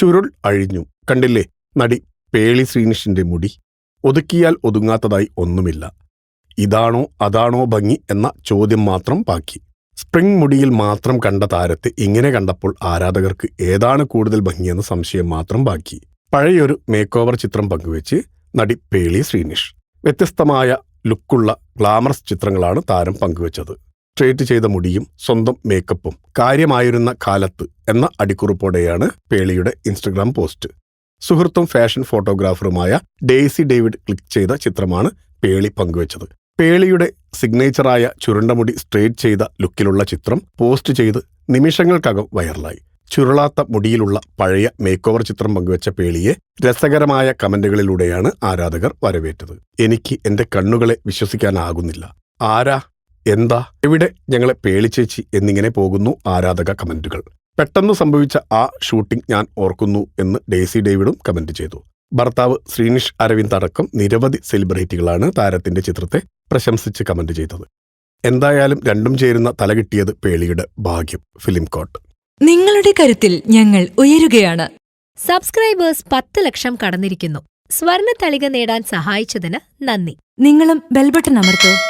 ചുരുൾ അഴിഞ്ഞു. കണ്ടില്ലേ? നടി പേളി ശ്രീനിഷിന്റെ മുടി. ഒതുക്കിയാൽ ഒതുങ്ങാത്തതായി ഒന്നുമില്ല. ഇതാണോ അതാണോ ഭംഗി എന്ന ചോദ്യം മാത്രം ബാക്കി. സ്പ്രിംഗ് മുടിയിൽ മാത്രം കണ്ട താരത്തെ ഇങ്ങനെ കണ്ടപ്പോൾ ആരാധകർക്ക് ഏതാണ് കൂടുതൽ ഭംഗിയെന്ന സംശയം മാത്രം ബാക്കി. പഴയൊരു മേക്ക് ഓവർ ചിത്രം പങ്കുവെച്ച് നടി പേളി ശ്രീനിഷ്. വ്യത്യസ്തമായ ലുക്കുള്ള ഗ്ലാമറസ് ചിത്രങ്ങളാണ് താരം പങ്കുവച്ചത്. സ്ട്രേറ്റ് ചെയ്ത മുടിയും സ്വന്തം മേക്കപ്പും കാര്യമായിരുന്ന കാലത്ത് എന്ന അടിക്കുറിപ്പോടെയാണ് പേളിയുടെ ഇൻസ്റ്റഗ്രാം പോസ്റ്റ് സുഹൃത്തും ഫാഷൻ ഫോട്ടോഗ്രാഫറുമായ ഡെയ്സി ഡേവിഡ് ക്ലിക്ക് ചെയ്ത ചിത്രമാണ് പേളി പങ്കുവച്ചത്. പേളിയുടെ സിഗ്നേച്ചറായ ചുരുണ്ടമുടി സ്ട്രേറ്റ് ചെയ്ത ലുക്കിലുള്ള ചിത്രം പോസ്റ്റ് ചെയ്ത് നിമിഷങ്ങൾക്കകം വൈറലായി ചുരുളാത്ത മുടിയിലുള്ള പഴയ മേക്കോവർ ചിത്രം പങ്കുവച്ച പേളിയെ രസകരമായ കമന്റുകളിലൂടെയാണ് ആരാധകർ വരവേറ്റത്. എനിക്ക് എന്റെ കണ്ണുകളെ വിശ്വസിക്കാനാകുന്നില്ല. ആരാ എന്താ? എവിടെ ഞങ്ങളെ പേളിച്ചേച്ചി എന്നിങ്ങനെ പോകുന്നു ആരാധക കമന്റുകൾ. പെട്ടെന്ന് സംഭവിച്ച ആ ഷൂട്ടിംഗ് ഞാൻ ഓർക്കുന്നു എന്ന് ഡേസി ഡേവിഡും കമന്റ് ചെയ്തു. ഭർത്താവ് ശ്രീനിഷ് അരവിന്ദ് അടക്കം നിരവധി സെലിബ്രിറ്റികളാണ് താരത്തിന്റെ ചിത്രത്തെ പ്രശംസിച്ച് കമന്റ് ചെയ്തത്. എന്തായാലും രണ്ടും ചേരുന്ന തല കിട്ടിയത് പേളിയുടെ ഭാഗ്യം ഫിലിം കോട്ട് നിങ്ങളുടെ കരുത്തിൽ ഞങ്ങൾ ഉയരുകയാണ്. സബ്സ്ക്രൈബേഴ്സ് പത്ത് ലക്ഷം കടന്നിരിക്കുന്നു. സ്വർണ തളിക നേടാൻ സഹായിച്ചതിന് നന്ദി. നിങ്ങളും ബെൽബട്ടൺ അമർത്തോ.